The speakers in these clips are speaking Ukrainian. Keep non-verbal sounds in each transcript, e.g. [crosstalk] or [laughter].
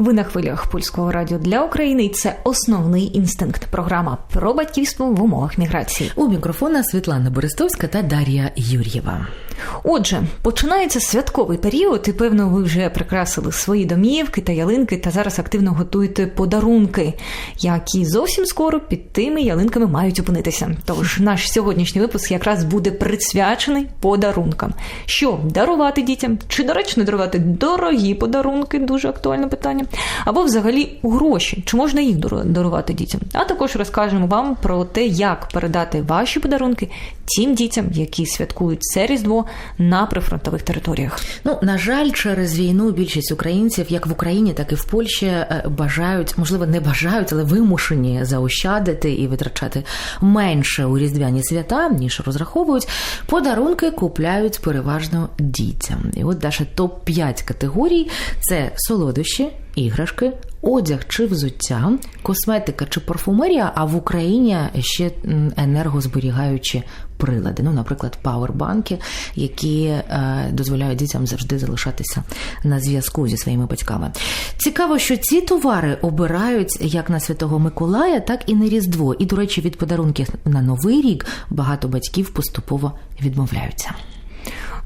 Ви на хвилях польського радіо для України, і це основний інстинкт. Програма про батьківство в умовах міграції. У мікрофона Світлана Борестовська та Дар'я Юр'єва. Отже, починається святковий період, і певно, ви вже прикрасили свої домівки та ялинки, та зараз активно готуєте подарунки, які зовсім скоро під тими ялинками мають опинитися. Тож наш сьогоднішній випуск якраз буде присвячений подарункам. Що дарувати дітям? Чи доречно дарувати дорогі подарунки? Дуже актуальне питання. Або взагалі гроші, чи можна їх дарувати дітям? А також розкажемо вам про те, як передати ваші подарунки тим дітям, які святкують це різдво на прифронтових територіях. Ну на жаль, через війну більшість українців, як в Україні, так і в Польщі, е, бажають, можливо, не бажають, але вимушені заощадити і витрачати менше у різдвяні свята ніж розраховують. Подарунки купляють переважно дітям. І от Даша топ 5 категорій: це солодощі, іграшки, одяг чи взуття, косметика чи парфумерія, а в Україні ще енергозберігаючі прилади. Ну, наприклад, пауербанки, які е, дозволяють дітям завжди залишатися на зв'язку зі своїми батьками. Цікаво, що ці товари обирають як на Святого Миколая, так і на Різдво. І, до речі, від подарунків на Новий рік багато батьків поступово відмовляються.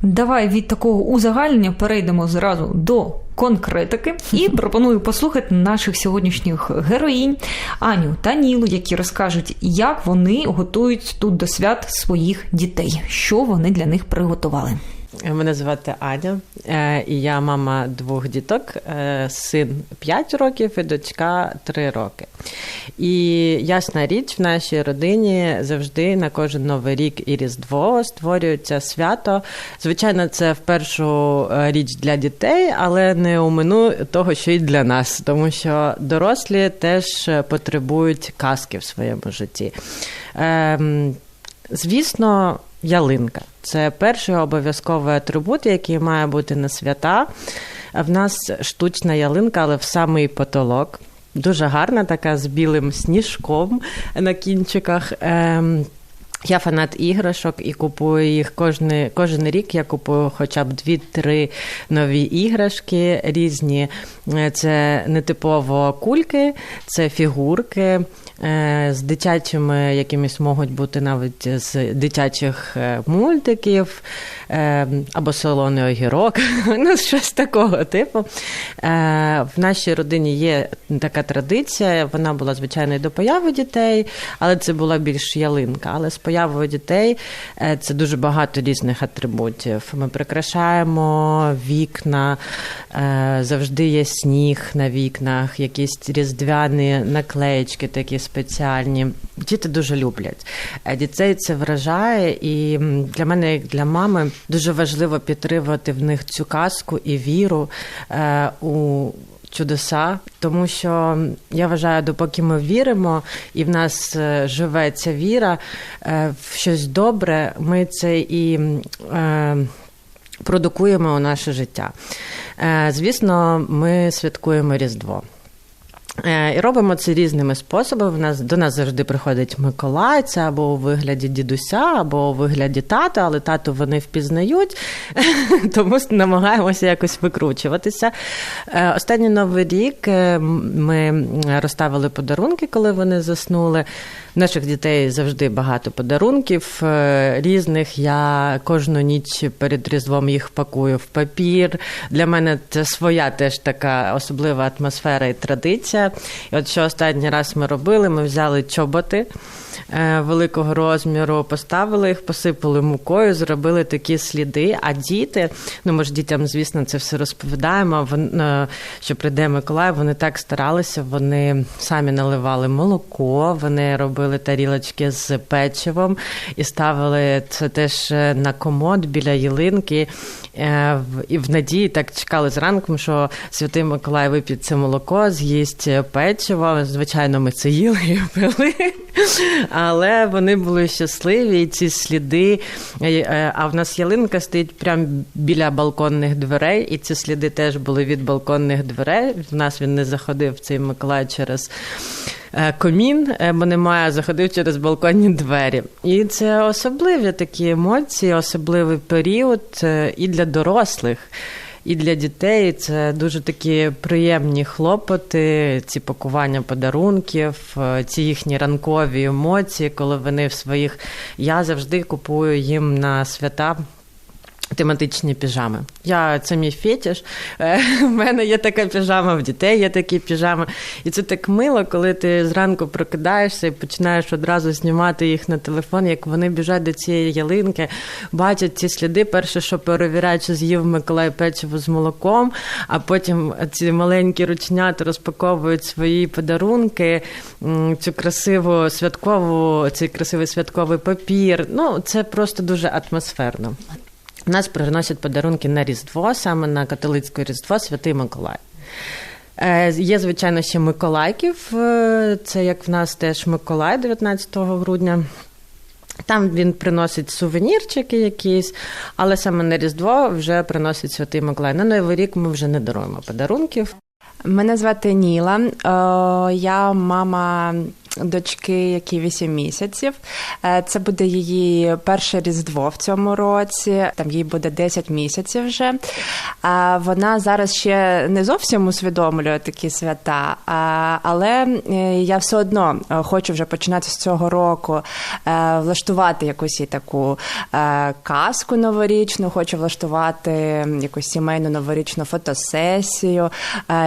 Давай від такого узагальнення перейдемо зразу до конкретики і [laughs] пропоную послухати наших сьогоднішніх героїнь Аню та Нілу, які розкажуть, як вони готують тут до свят своїх дітей, що вони для них приготували. Мене звати Аня, е, і я мама двох діток, е, син 5 років і дочка 3 роки. І ясна річ, в нашій родині завжди на кожен новий рік і Різдво створюється свято. Звичайно, це в першу е, річ для дітей, але не умину того, що й для нас, тому що дорослі теж потребують казки в своєму житті. Ем, звісно, ялинка. Це перший обов'язковий атрибут, який має бути на свята. В нас штучна ялинка, але в самий потолок. Дуже гарна, така з білим сніжком на кінчиках. Я фанат іграшок і купую їх кожен, кожен рік. Я купую хоча б дві-три нові іграшки різні. Це нетипово кульки, це фігурки. Е, з дитячими якимись можуть бути навіть з дитячих е, мультиків е, або солоний огірок, [laughs] ну щось такого типу. В нашій родині є така традиція. Вона була звичайно і до появи дітей, але це була більш ялинка. Але з появою дітей це дуже багато різних атрибутів. Ми прикрашаємо вікна, завжди є сніг на вікнах, якісь різдвяні наклеєчки такі спеціальні. Діти дуже люблять. Е, дітей це вражає, і для мене, як для мами, дуже важливо підтримувати в них цю казку і віру е, у. Чудеса, тому що я вважаю, допоки ми віримо, і в нас е, живе ця віра в щось добре, ми це і е, продукуємо у наше життя. Е, звісно, ми святкуємо Різдво. Е, і робимо це різними способами. В нас до нас завжди приходить Миколай, це або у вигляді дідуся, або у вигляді тата, але тату вони впізнають, [laughs] тому намагаємося якось викручуватися. Е, останній новий рік е, ми розставили подарунки, коли вони заснули. В наших дітей завжди багато подарунків різних. Я кожну ніч перед різдвом їх пакую в папір. Для мене це своя теж така особлива атмосфера і традиція. І от що останній раз ми робили, ми взяли чоботи великого розміру, поставили їх, посипали мукою, зробили такі сліди. А діти, ну ми ж дітям, звісно, це все розповідаємо. Е, що прийде Миколай, вони так старалися, вони самі наливали молоко, вони робили тарілочки з печивом і ставили це теж е, на комод біля ялинки. І в надії так чекали зранку, що Святий Миколай вип'є це молоко, з'їсть печиво. Звичайно, ми це їли і пили, але вони були щасливі, і ці сліди. Е, а в нас ялинка стоїть прямо біля балконних дверей, і ці сліди теж були від балконних дверей. В нас він не заходив цей Миколай через. Е, комін, е, бо немає, заходив через балконні двері. І це особливі такі емоції, особливий період і для дорослих. І для дітей це дуже такі приємні хлопоти, ці пакування подарунків, е, ці їхні ранкові емоції, коли вони в своїх. Я завжди купую їм на свята. Тематичні піжами. Я це мій фетіш. Е, У мене є така піжама, в дітей є такі піжами. І це так мило, коли ти зранку прокидаєшся і починаєш одразу знімати їх на телефон, як вони біжать до цієї ялинки, бачать ці сліди. Перше, що перевіряють, чи з'їв Миколай печиво з молоком, а потім ці маленькі ручнята розпаковують свої подарунки, цю красиву святкову, цей красивий святковий папір. Ну, це просто дуже атмосферно. У нас приносять подарунки на Різдво, саме на католицьке Різдво Святий Миколай. Е, Є, звичайно, ще Миколайків. е, Це як в нас теж Миколай 19 грудня. Там він приносить сувенірчики якісь, але саме на Різдво вже приносить Святий Миколай. На Новий рік ми вже не даруємо подарунків. Мене звати Ніла. Е, Я мама дочки, якій 8 місяців. Е, Це буде її перше різдво в цьому році. Там їй буде 10 місяців вже. А Вона зараз ще не зовсім усвідомлює такі свята, але е, я все одно е, хочу вже починати з цього року влаштувати якусь їй таку казку новорічну, хочу влаштувати якусь сімейну новорічну фотосесію.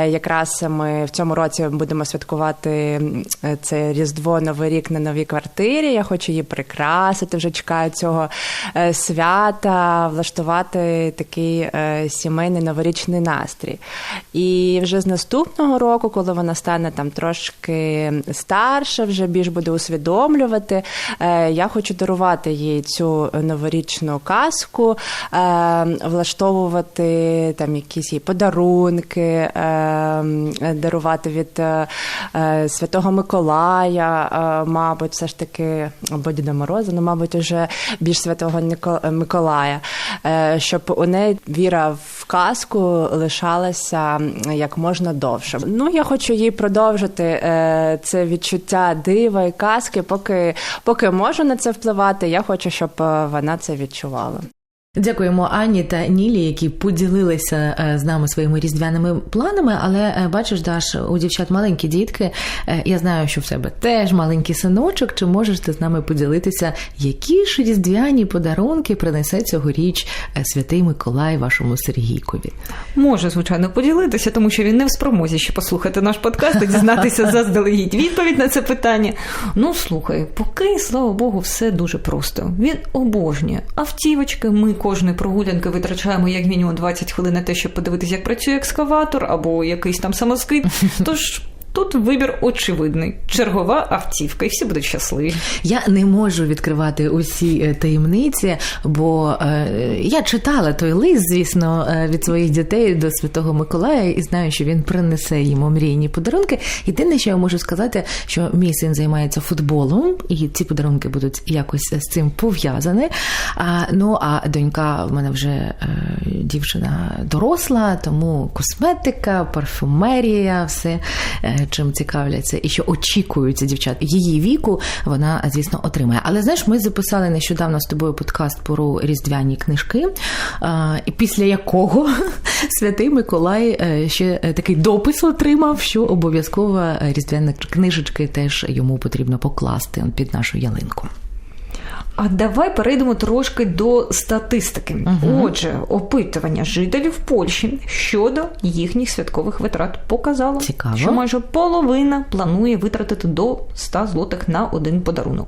Якраз ми в цьому році будемо святкувати це Різдво Новий рік на новій квартирі. Я хочу її прикрасити. Вже чекаю цього е, свята, влаштувати такий е, сімейний новорічний настрій. І вже з наступного року, коли вона стане там трошки старша, вже більш буде усвідомлювати. е, Я хочу дарувати їй цю новорічну казку, влаштовувати там якісь їй подарунки, дарувати від Святого Миколая, е, мабуть, все ж таки, або Діда Мороза, ну, мабуть, уже більш Святого Нико- Миколая, е, щоб у неї віра в казку лишалася як можна довше. Ну, я хочу їй продовжити е, це відчуття дива і казки, поки, поки можу на це впливати. Я хочу, щоб е, вона це відчувала. Дякуємо Ані та Нілі, які поділилися е, з нами своїми різдвяними планами. Але е, бачиш, Даш, у дівчат маленькі дітки. Е, Я знаю, що в тебе теж маленький синочок. Чи можеш ти з нами поділитися, які ж різдвяні подарунки принесе цьогоріч святий Миколай вашому Сергійкові? Може, звичайно, поділитися, тому що він не в спромозі ще послухати наш подкаст і дізнатися [laughs] заздалегідь відповідь на це питання. Ну, слухай, поки, слава Богу, все дуже просто. Він обожнює автівочки. Ми кожної прогулянки витрачаємо як мінімум 20 хвилин на те, щоб подивитися, як працює екскаватор або якийсь там самоскид. Тож. [laughs] Тут вибір очевидний: чергова автівка, і всі будуть щасливі. Я не можу відкривати усі е, таємниці, бо е, я читала той лист, звісно, е, від своїх дітей до Святого Миколая і знаю, що він принесе їм омрійні подарунки. Єдине, що я можу сказати, що мій син займається футболом, і ці подарунки будуть якось з цим пов'язані. А, ну а донька в мене вже е, дівчина доросла, тому косметика, парфюмерія, все. е, Чим цікавляться і що очікуються дівчат її віку, вона звісно отримає. Але знаєш, ми записали нещодавно з тобою подкаст про різдвяні книжки, після якого [laughs] святий Миколай е, ще е, такий допис отримав, що обов'язково різдвяні книжечки теж йому потрібно покласти під нашу ялинку. А давай перейдемо трошки до статистики. Угу. Отже, опитування жителів Польщі щодо їхніх святкових витрат показало, Цікаво. що майже половина планує витратити до 100 злотих на один подарунок.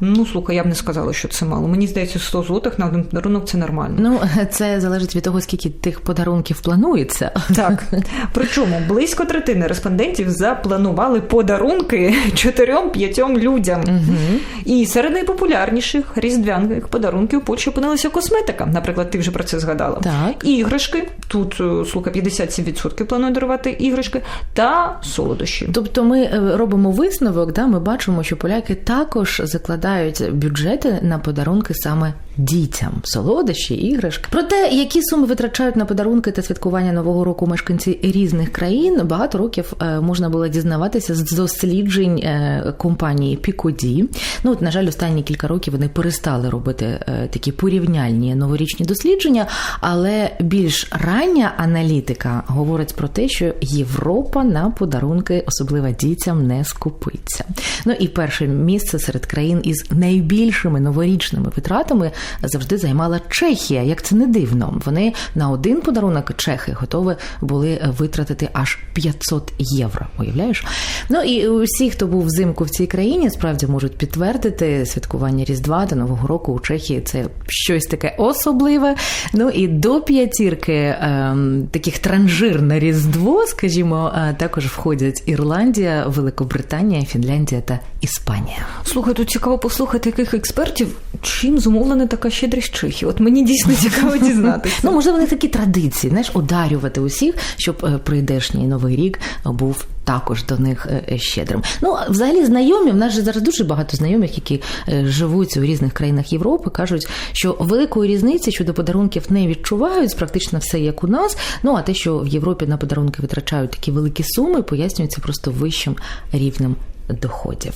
Ну, слухай, я б не сказала, що це мало. Мені здається, 100 злотих на один подарунок це нормально. Ну, це залежить від того, скільки тих подарунків планується. Так, причому близько третини респондентів запланували подарунки 4-5 людям. Угу. І серед найпопулярніших різдвяних подарунків у Польщі опинилася косметика. Наприклад, ти вже про це згадала. Так. Іграшки. Тут е, слухай, 57% планують дарувати іграшки та солодощі. Тобто ми е, робимо висновок, да, ми бачимо, що поляки також закладають бюджети на подарунки саме дітям солодощі, іграшки. Про те, які суми витрачають на подарунки та святкування нового року мешканці різних країн, багато років е, можна було дізнаватися з досліджень е, компанії Пікоді. Ну от на жаль, останні кілька років вони перестали робити е, такі порівняльні новорічні дослідження, але більш рання аналітика говорить про те, що Європа на подарунки, особливо дітям, не скупиться. Ну і перше місце серед країн із найбільшими новорічними витратами завжди займала Чехія. Як це не дивно, вони на один подарунок чехи готові були витратити аж 500 євро. Уявляєш? Ну і усі, хто був взимку в цій країні, справді можуть підтвердити святкування Різдва та Нового року у Чехії. Це щось таке особливе. Ну і до п'ятірки ем, таких транжир на Різдво, скажімо, е, також входять Ірландія, Великобританія, Фінляндія та Іспанія. Слухай, тут цікаво послухати яких експертів, чим зумовлена така щедрість Чехії. От мені дійсно [laughs] цікаво дізнатися. Ну, можливо, не такі традиції, знаєш, одарювати усіх, щоб е, прийдешній новий рік був також до них е, щедрим. Ну, взагалі, знайомі, в нас же зараз дуже багато знайомих, які е, живуть у різних країнах Європи, кажуть, що великої різниці щодо подарунків не відчувають, практично все як у нас. Ну а те, що в Європі на подарунки витрачають такі великі суми, пояснюється просто вищим рівнем доходів.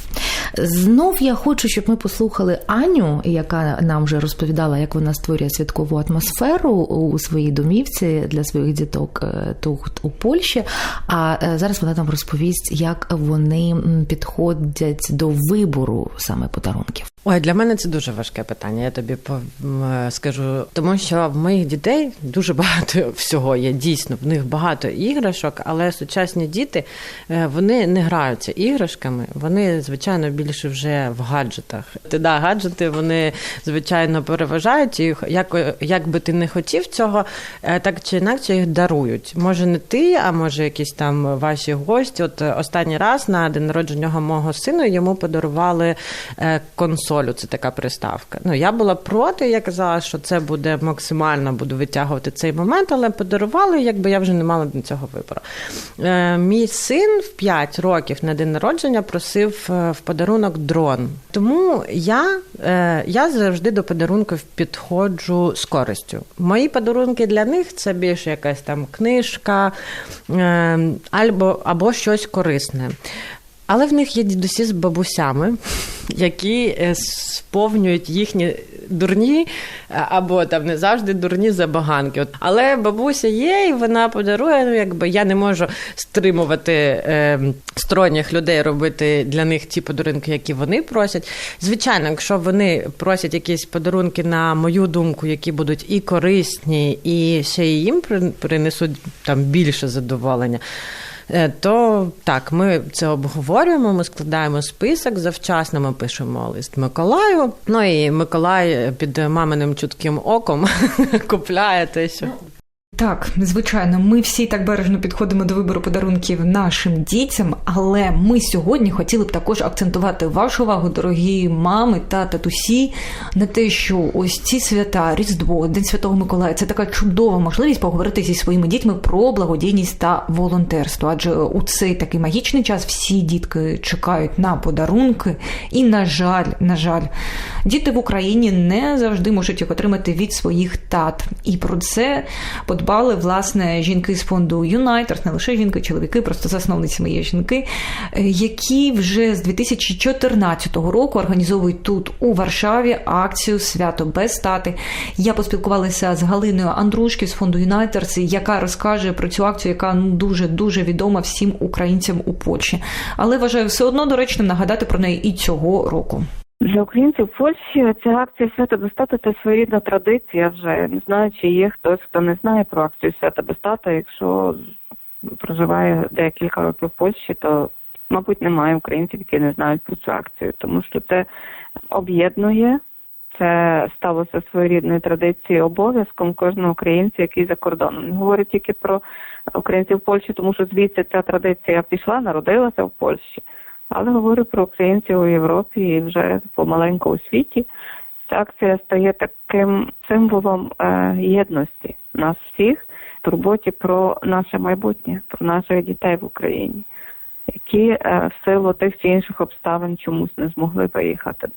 Знов я хочу, щоб ми послухали Аню, яка нам вже розповідала, як вона створює святкову атмосферу у своїй домівці для своїх діток е, тут у Польщі. А е, зараз вона нам розповість, як вони підходять до вибору саме подарунків. Ой, для мене це дуже важке питання. Я тобі е, скажу, тому що в моїх дітей дуже [laughs] багато всього є. Дійсно, в них багато іграшок, але сучасні діти е, вони не граються іграшками. Вони звичайно більше вже в гаджетах. Ти да, гаджети вони звичайно переважають їх. Як, як би ти не хотів цього, е, так чи інакше їх дарують. Може не ти, а може якісь там ваші гості. От е, останній раз на день народження мого сина йому подарували е, консолю. Це така приставка. Ну я була проти, я казала, що це буде максимально буду витягувати цей момент, але подарували, якби я вже не мала до цього вибору. Е, мій син в 5 років на день народження просив е, в подарунок дрон. Тому я, е, я завжди до подарунків підходжу з користю. Мої подарунки для них це більше якась там книжка е, або, або щось корисне. Але в них є дідусі з бабусями, які е, сповнюють їхні дурні е, або там не завжди дурні забаганки. Але бабуся є, і вона подарує. Ну, якби я не можу стримувати е, сторонніх людей робити для них ті подарунки, які вони просять. Звичайно, якщо вони просять якісь подарунки, на мою думку, які будуть і корисні, і ще й їм при- принесуть там більше задоволення. Е, То так, ми це обговорюємо, ми складаємо список, завчасно ми пишемо лист Миколаю. Ну і Миколай під маминим чутким оком [laughs] купляє те, що Так, звичайно, ми всі так бережно підходимо до вибору подарунків нашим дітям, але ми сьогодні хотіли б також акцентувати вашу увагу, дорогі мами та татусі, на те, що ось ці свята, Різдво, День Святого Миколая це така чудова можливість поговорити зі своїми дітьми про благодійність та волонтерство. Адже у цей такий магічний час всі дітки чекають на подарунки, і на жаль, на жаль, діти в Україні не завжди можуть їх отримати від своїх тат. І про це подбали власне жінки з фонду Юнайтер, не лише жінки, чоловіки, просто засновницями є жінки, е, які вже з 2014 року організовують тут у Варшаві акцію Свято без тати. Я поспілкувалася з Галиною Андрушки з фонду Юнайтерс, яка розкаже про цю акцію, яка ну дуже дуже відома всім українцям у Польщі. Але вважаю все одно доречним нагадати про неї і цього року. Для українців в Польщі ця акція свято достати це своєрідна традиція вже. Не знаю, чи є хтось, хто не знає про акцію свято достати. Якщо проживає декілька років в Польщі, то мабуть немає українців, які не знають про цю акцію, тому що це об'єднує. Це сталося своєрідною традицією обов'язком кожного українця, який за кордоном. Не говорю тільки про українців в Польщі, тому що звідси ця традиція пішла, народилася в Польщі. Але говорю про українців у Європі і вже помаленьку у світі. Ця акція стає таким символом е, єдності нас всіх, турботі про наше майбутнє, про наших дітей в Україні, які е, в силу тих чи інших обставин чомусь не змогли виїхати.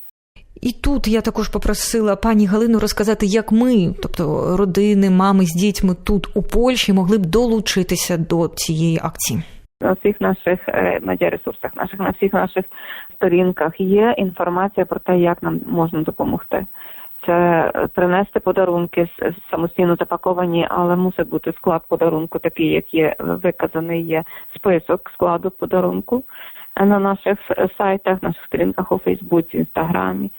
І тут я також попросила пані Галину розказати, як ми, тобто родини, мами з дітьми тут у Польщі, могли б долучитися до цієї акції. На всіх наших е, медіаресурсах, наших на всіх наших сторінках є інформація про те, як нам можна допомогти. Це е, принести подарунки самостійно запаковані, але мусить бути склад подарунку, такий, як є виказаний є список складу подарунку е, на наших е, сайтах, наших сторінках у Фейсбуці, Інстаграмі.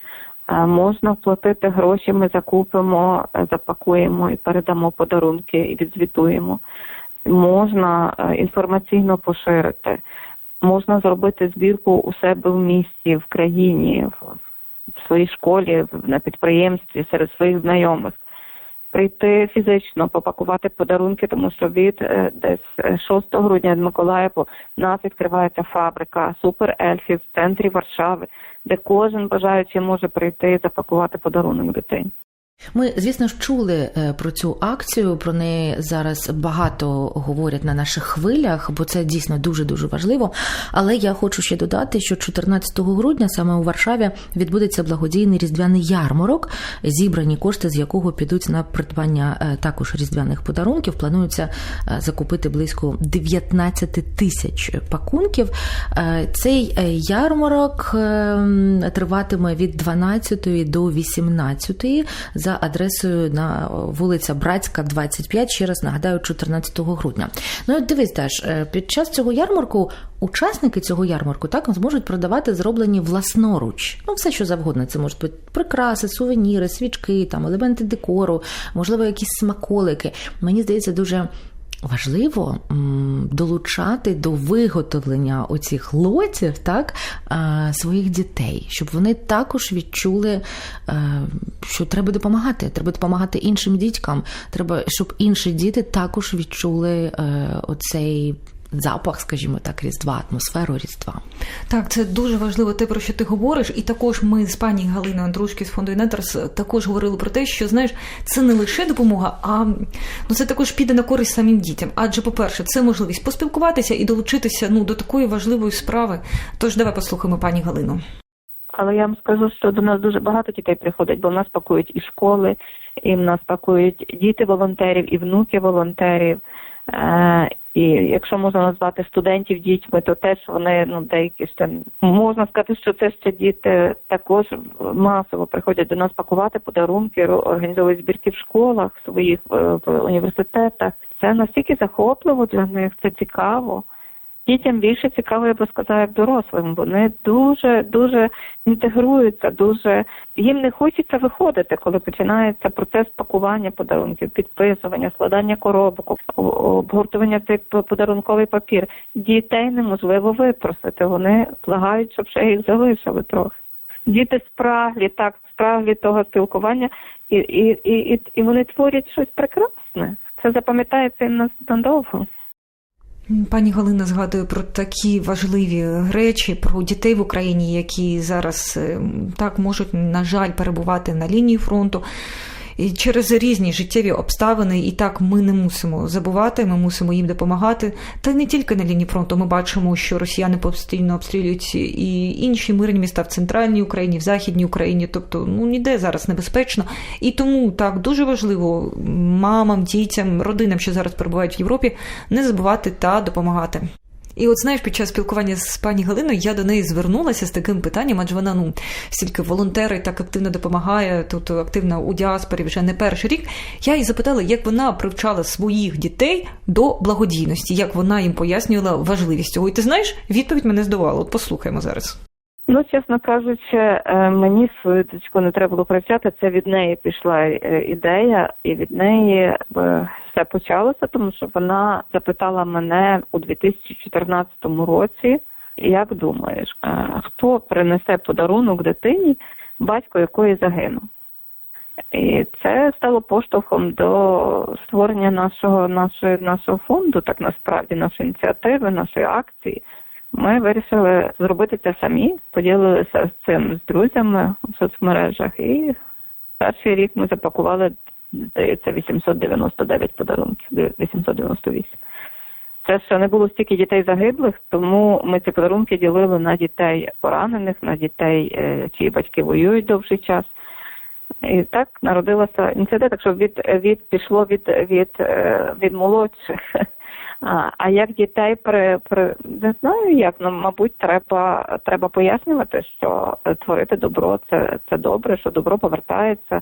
Е, Можна вплатити гроші, ми закупимо, е, запакуємо і передамо подарунки і відзвітуємо можна е, інформаційно поширити, можна зробити збірку у себе в місті, в країні, в, своїй школі, на підприємстві, серед своїх знайомих. Прийти фізично, попакувати подарунки, тому що від е, десь е, 6 грудня від Миколая по- нас відкривається фабрика суперельфів в центрі Варшави, де кожен бажаючий може прийти і запакувати подарунок дитині. Ми, звісно ж, чули е, про цю акцію. Про неї зараз багато говорять на наших хвилях, бо це дійсно дуже дуже важливо. Але я хочу ще додати, що 14 грудня саме у Варшаві відбудеться благодійний різдвяний ярмарок, зібрані кошти з якого підуть на придбання е, також різдвяних подарунків. Планується е, закупити близько 19 тисяч пакунків. Цей ярмарок е, триватиме від 12 до 18 за адресою на вулиця Братська, 25, ще раз нагадаю, 14 грудня. Ну от дивись, Даш, е, під час цього ярмарку учасники цього ярмарку так зможуть продавати зроблені власноруч. Ну, все що завгодно. Це можуть бути прикраси, сувеніри, свічки, там елементи декору, можливо, якісь смаколики. Мені здається, дуже. Важливо долучати до виготовлення оцих лотів так, своїх дітей, щоб вони також відчули, е, що треба допомагати. Треба допомагати іншим дітькам. Треба, щоб інші діти також відчули е, оцей запах, скажімо так, різдва, атмосферу різдва. Так, це дуже важливо те, про що ти говориш. І також ми з пані Галиною Андрушки з фонду Інетерс також говорили про те, що знаєш, це не лише допомога, а ну це також піде на користь самим дітям. Адже, по-перше, це можливість поспілкуватися і долучитися ну до такої важливої справи. Тож давай послухаємо пані Галину. Але я вам скажу, що до нас дуже багато дітей приходять, бо в нас пакують і школи, і в нас пакують діти волонтерів, і внуки волонтерів. Е, і якщо можна назвати студентів дітьми, то теж вони ну деякі ще можна сказати, що це ще діти також масово приходять до нас пакувати подарунки, організовують збірки в школах своїх в університетах. Це настільки захопливо для них, це цікаво. Дітям більше цікаво, я би сказала, як дорослим. Вони дуже дуже інтегруються, дуже їм не хочеться виходити, коли починається процес пакування подарунків, підписування, складання коробок, обгортування цей подарунковий папір. Дітей неможливо випросити. Вони благають, щоб ще їх залишили трохи. Діти спраглі, так спраглі того спілкування, і, і, і, і, вони творять щось прекрасне. Це запам'ятається їм надовго. Пані Галина згадує про такі важливі речі про дітей в Україні, які зараз е, так можуть, на жаль, перебувати на лінії фронту. І через різні життєві обставини, і так ми не мусимо забувати, ми мусимо їм допомагати. Та не тільки на лінії фронту. Ми бачимо, що росіяни постійно обстрілюють і інші мирні міста в центральній Україні, в західній Україні. Тобто, ну ніде зараз небезпечно. І тому так дуже важливо мамам, дітям, родинам, що зараз перебувають в Європі, не забувати та допомагати. І от знаєш, під час спілкування з пані Галиною я до неї звернулася з таким питанням, адже вона ну стільки волонтери так активно допомагає, тут активно у діаспорі вже не перший рік. Я її запитала, як вона привчала своїх дітей до благодійності, як вона їм пояснювала важливість цього. І ти знаєш, відповідь мене здивувала. От послухаємо зараз. Ну, чесно кажучи, е, мені свою дочку не треба було привчати. Це від неї пішла е, ідея, і від неї е, все почалося, тому що вона запитала мене у 2014 році, як думаєш, хто принесе подарунок дитині, батько якої загинув? І це стало поштовхом до створення нашого нашої нашого фонду, так насправді нашої ініціативи, нашої акції. Ми вирішили зробити це самі, поділилися з цим з друзями у соцмережах, і перший рік ми запакували, здається, 899 подарунків, 898. це ще не було стільки дітей загиблих, тому ми ці подарунки ділили на дітей поранених, на дітей, е, чиї батьки воюють довший час. І так народилася ініціатива, так що від, від пішло від, від, е, від молодших. [laughs] А, а як дітей при, при не знаю як, ну мабуть, треба треба пояснювати, що творити добро це, це добре, що добро повертається.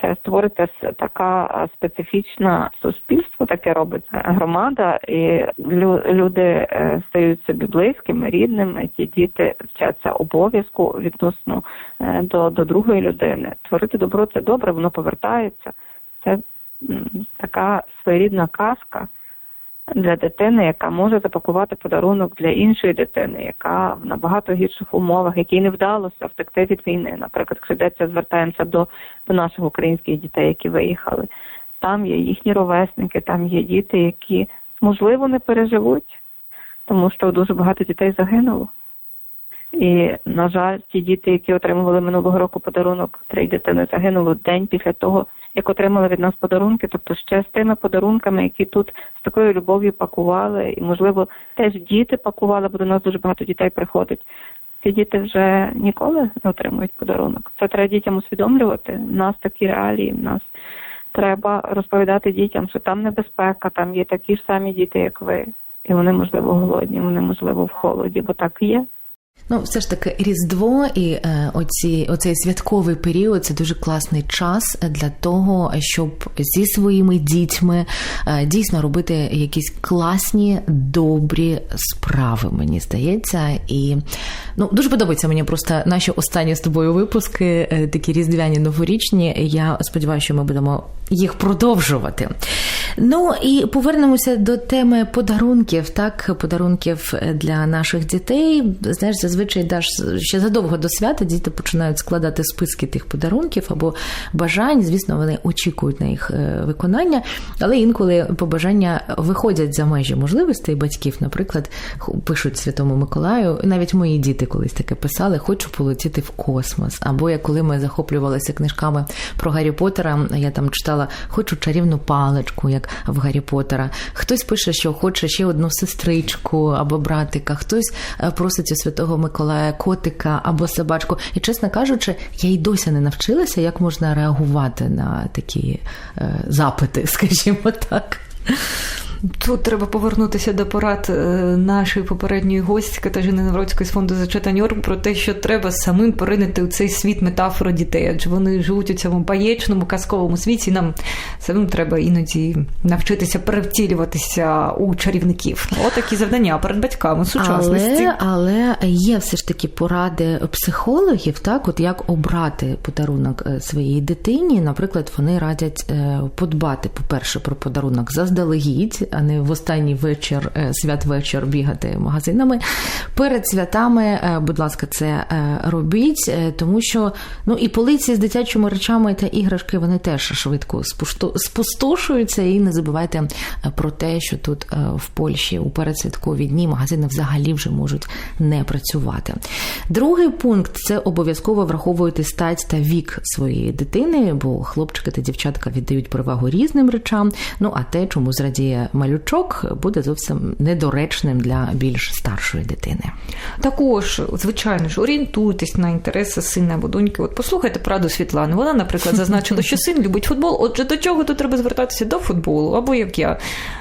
Це створиться така е, специфічна суспільство, таке робить е, громада, і лю- люди е, стають собі близькими, рідними. Ті діти вчаться обов'язку відносно е, до, до другої людини. Творити добро це добре, воно повертається. Це така своєрідна казка для дитини, яка може запакувати подарунок для іншої дитини, яка в набагато гірших умовах, якій не вдалося втекти від війни. Наприклад, якщо йдеться, звертаємося до, до наших українських дітей, які виїхали. Там є їхні ровесники, там є діти, які можливо не переживуть, тому що дуже багато дітей загинуло. І, на жаль, ті діти, які отримували минулого року подарунок, три дитини загинуло день після того, як отримали від нас подарунки, тобто ще з тими подарунками, які тут з такою любов'ю пакували, і можливо теж діти пакували, бо до нас дуже багато дітей приходить. Ці діти вже ніколи не отримують подарунок. Це треба дітям усвідомлювати. У нас такі реалії, в нас треба розповідати дітям, що там небезпека, там є такі ж самі діти, як ви, і вони можливо голодні, вони можливо в холоді, бо так і є. Ну, все ж таки, Різдво і е, оці, оцей святковий період це дуже класний час для того, щоб зі своїми дітьми е, дійсно робити якісь класні, добрі справи, мені здається. І ну, дуже подобається мені просто наші останні з тобою випуски, е, такі різдвяні новорічні. Я сподіваюся, що ми будемо їх продовжувати. Ну і повернемося до теми подарунків, так, подарунків для наших дітей. Знаєш, зазвичай даш ще задовго до свята діти починають складати списки тих подарунків або бажань. Звісно, вони очікують на їх е, виконання, але інколи побажання виходять за межі можливостей батьків. Наприклад, пишуть Святому Миколаю. Навіть мої діти колись таке писали: хочу полетіти в космос. Або як коли ми захоплювалися книжками про Гаррі Поттера, я там читала Хочу чарівну паличку, як в Гаррі Поттера. Хтось пише, що хоче ще одну сестричку або братика, хтось е, просить у Святого Миколая котика або собачку. І чесно кажучи, я й досі не навчилася, як можна реагувати на такі е, запити, [laughs] скажімо так. Тут треба повернутися до порад е, нашої попередньої гості Катажини Навроцької з фонду зачитання Орг про те, що треба самим поринити у цей світ метафори дітей, адже вони живуть у цьому баєчному казковому світі. і Нам самим треба іноді навчитися перевтілюватися у чарівників. Отакі завдання перед батьками сучасності. Але, але є все ж таки поради психологів, так, от як обрати подарунок е, своїй дитині. Наприклад, вони радять е, подбати, по-перше, про подарунок заздалегідь, а не в останній вечір, е, святвечір бігати магазинами. Перед святами, е, будь ласка, це е, робіть, тому що ну і полиці з дитячими речами та іграшки вони теж швидко спустошуються. І не забувайте про те, що тут в Польщі у передсвяткові дні магазини взагалі вже можуть не працювати. Другий пункт це обов'язково враховувати стать та вік своєї дитини, бо хлопчики та дівчатка віддають перевагу різним речам. Ну а те, чому зрадіє малючок, буде зовсім недоречним для більш старшої дитини. Також, звичайно ж, орієнтуйтесь на інтереси сина або доньки. От послухайте пораду Світлани. Вона, наприклад, [laughs] зазначила, що син любить футбол. Отже, до чого тут треба звертатися до футболу, або як я.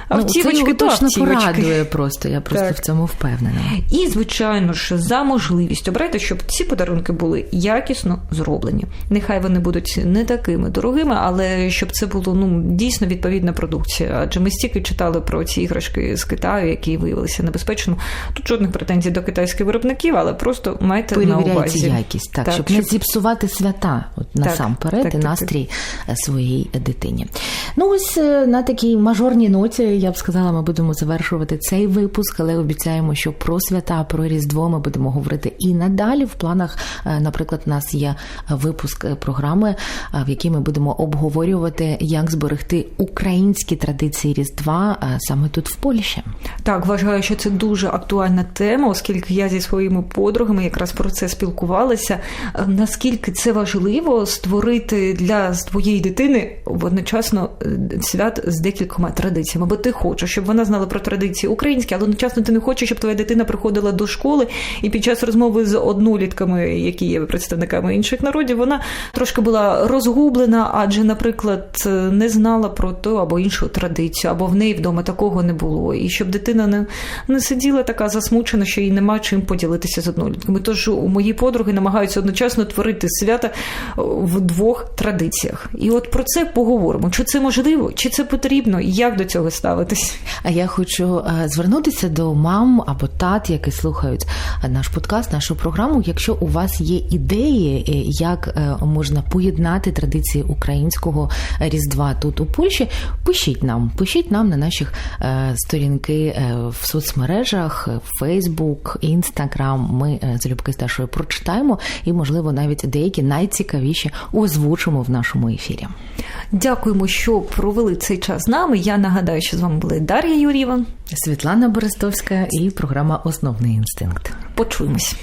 Ну, це Автівочки, його точно автівочки. порадує просто. Я просто Так. в цьому впевнена. І, звичайно ж, за можливість обрайте, щоб ці подарунки були якісно зроблені. Нехай вони будуть не такими дорогими, але щоб це було ну дійсно відповідна продукція. Адже ми стільки читали про ці іграшки з Китаю, які виявилися небезпечними. Тут жодних претензій до китайських виробників, але просто майте на увазі якість, так, щоб, не зіпсувати свята от насамперед так, і так, настрій своїй дитині. Ну ось е, на такій мажорній ноті, я б сказала, ми будемо завершувати цей випуск, але обіцяємо, що про свята, про Різдво ми будемо говорити і надалі. В планах, е, наприклад, у нас є випуск програми, е, в якій ми будемо обговорювати, як зберегти українські традиції Різдва е, саме тут в Польщі. Так, вважаю, що це дуже актуальна тема, оскільки я зі своїми подругами якраз про це спілкувалася. Наскільки це важливо створити для твоєї дитини одночасно свят з декількома традиціями? Бо ти хочеш, щоб вона знала про традиції українські, але одночасно ти не хочеш, щоб твоя дитина приходила до школи і під час розмови з однолітками, які є представниками інших народів, вона трошки була розгублена, адже, наприклад, не знала про ту або іншу традицію, або в неї вдома такого не було. І щоб дитина не, не сиділа така засмучена, що їй нема чим поділитися з однолітками. Тож у мої подруги намагаються одночасно творити свята в двох традиціях. І от про це поговоримо. Чи це можливо, чи це потрібно, і як до цього ставитись? А я хочу е, звернутися до мам або тат, які слухають е, наш подкаст, нашу програму. Якщо у вас є ідеї, е, як можна поєднати традиції українського різдва тут у Польщі, пишіть нам, пишіть нам на наших сторінки в соцмережах, Фейсбук, Інстаграм. Ми залюбки з Дашою прочитаємо і, можливо, навіть деякі найцікавіші озвучимо в нашому ефірі. Дякуємо, що провели цей час з нами. Я нагадаю, що з вами були Дар'я Юрієва. Світлана Берестовська і програма Основний інстинкт. Почуємось.